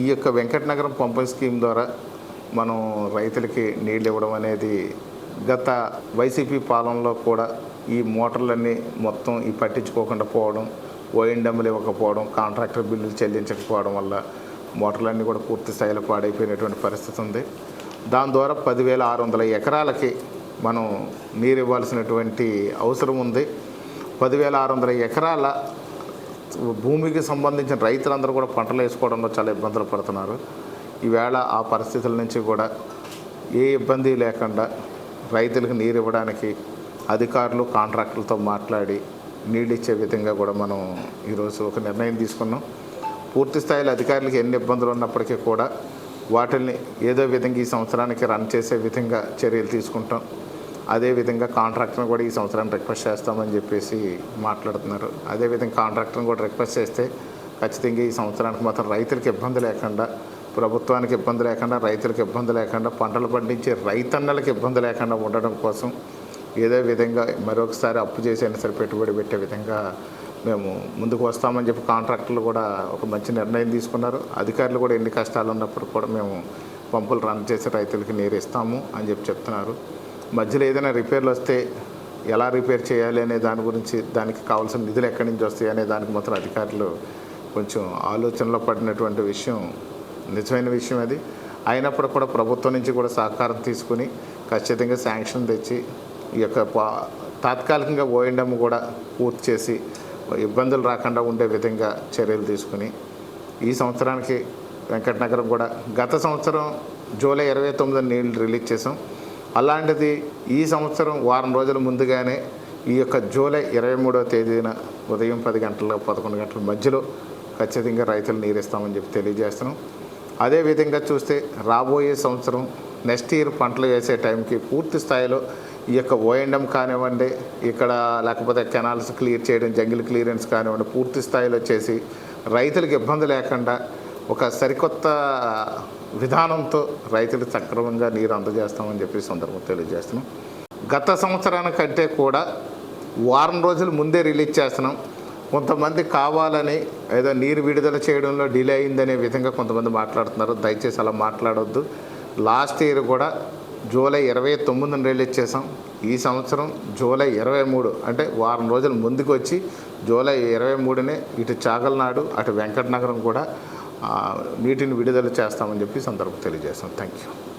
ఈ యొక్క Venkatanagaram pumping scheme ద్వారా మనం రైతులకి నీళ్ళు ఇవ్వడం అనేది గత వైసీపీ పాలనలో కూడా ఈ మోటార్లన్నీ మొత్తం ఈ పట్టించుకోకుండా పోవడం ఓఎండమ్లు ఇవ్వకపోవడం కాంట్రాక్టర్ బిల్లులు చెల్లించకపోవడం వల్ల మోటార్లన్నీ కూడా పూర్తి స్థాయిలో పాడైపోయినటువంటి పరిస్థితి ఉంది. దాని ద్వారా పదివేల ఆరు వందల ఎకరాలకి మనం నీరు ఇవ్వాల్సినటువంటి అవసరం ఉంది. పదివేల ఆరు వందల ఎకరాల భూమికి సంబంధించిన రైతులందరూ కూడా పంటలు వేసుకోవడంలో చాలా ఇబ్బందులు పడుతున్నారు. ఈవేళ ఆ పరిస్థితుల నుంచి కూడా ఏ ఇబ్బంది లేకుండా రైతులకు నీరు ఇవ్వడానికి అధికారులు కాంట్రాక్టులతో మాట్లాడి నీళ్ళు ఇచ్చే విధంగా కూడా మనం ఈరోజు ఒక నిర్ణయం తీసుకున్నాం. పూర్తి స్థాయిలో అధికారులకు ఎన్ని ఇబ్బందులు ఉన్నప్పటికీ కూడా వాటిని ఏదో విధంగా ఈ సంవత్సరానికి రన్ చేసే విధంగా చర్యలు తీసుకుంటాం. అదేవిధంగా కాంట్రాక్టర్ని కూడా ఈ సంవత్సరానికి రిక్వెస్ట్ చేస్తామని చెప్పేసి మాట్లాడుతున్నారు. అదేవిధంగా కాంట్రాక్టర్ని కూడా రిక్వెస్ట్ చేస్తే ఖచ్చితంగా ఈ సంవత్సరానికి మాత్రం రైతులకు ఇబ్బంది లేకుండా ప్రభుత్వానికి ఇబ్బంది లేకుండా రైతులకు ఇబ్బంది లేకుండా పంటలు పండించే రైతన్నలకు ఇబ్బంది లేకుండా ఉండడం కోసం ఏదో విధంగా మరొకసారి అప్పు చేసైనా సరే పెట్టుబడి పెట్టే విధంగా మేము ముందుకు వస్తామని చెప్పి కాంట్రాక్టర్లు కూడా ఒక మంచి నిర్ణయం తీసుకున్నారు. అధికారులు కూడా ఎన్ని కష్టాలు ఉన్నప్పుడు కూడా మేము పంపులు రన్ చేసి రైతులకి నీరు ఇస్తాము అని చెప్పి చెప్తున్నారు. మధ్యలో ఏదైనా రిపేర్లు వస్తే ఎలా రిపేర్ చేయాలి అనే దాని గురించి దానికి కావాల్సిన నిధులు ఎక్కడి నుంచి వస్తాయి అనే దానికి మాత్రం అధికారులు కొంచెం ఆలోచనలో పడినటువంటి విషయం నిజమైన విషయం అది. అయినప్పుడు కూడా ప్రభుత్వం నుంచి కూడా సహకారం తీసుకుని ఖచ్చితంగా శాంక్షన్ తెచ్చి ఈ యొక్క పా- తాత్కాలికంగా ఓఎండమ్ కూడా పూర్తి చేసి ఇబ్బందులు రాకుండా ఉండే విధంగా చర్యలు తీసుకుని ఈ సంవత్సరానికి వెంకటనగరం కూడా గత సంవత్సరం జూలై ఇరవై తొమ్మిది నీళ్ళు రిలీజ్ చేసాం అలాంటిది ఈ సంవత్సరం వారం రోజుల ముందుగానే ఈ యొక్క జూలై ఇరవై మూడవ తేదీన ఉదయం పది గంటల పదకొండు గంటల మధ్యలో ఖచ్చితంగా రైతులు నీరిస్తామని చెప్పి తెలియజేస్తున్నాం. అదేవిధంగా చూస్తే రాబోయే సంవత్సరం నెక్స్ట్ ఇయర్ పంటలు వేసే టైంకి పూర్తి స్థాయిలో ఈ యొక్క ఓఎండం కానివ్వండి ఇక్కడ లేకపోతే కెనాల్స్ క్లియర్ చేయడం జంగిల్ క్లియరెన్స్ కానివ్వండి పూర్తి స్థాయిలో చేసి రైతులకు ఇబ్బంది లేకుండా ఒక సరికొత్త విధానంతో రైతులు సక్రమంగా నీరు అందజేస్తామని చెప్పి సందర్భం తెలియజేస్తున్నాం. గత సంవత్సరానికంటే కూడా వారం రోజులు ముందే రిలీజ్ చేస్తున్నాం. కొంతమంది కావాలని ఏదో నీరు విడుదల చేయడంలో డిలే అయిందనే విధంగా కొంతమంది మాట్లాడుతున్నారు. దయచేసి అలా మాట్లాడొద్దు. లాస్ట్ ఇయర్ కూడా జూలై ఇరవై తొమ్మిదిని రిలీజ్ చేసాం ఈ సంవత్సరం జూలై ఇరవై మూడు అంటే వారం రోజులు ముందుకు వచ్చి జూలై ఇరవై మూడునే ఇటు చాగల్నాడు అటు వెంకటనగరం కూడా నీటిని విడుదల చేస్తామని చెప్పి సందర్భం తెలియజేస్తాం. Thank you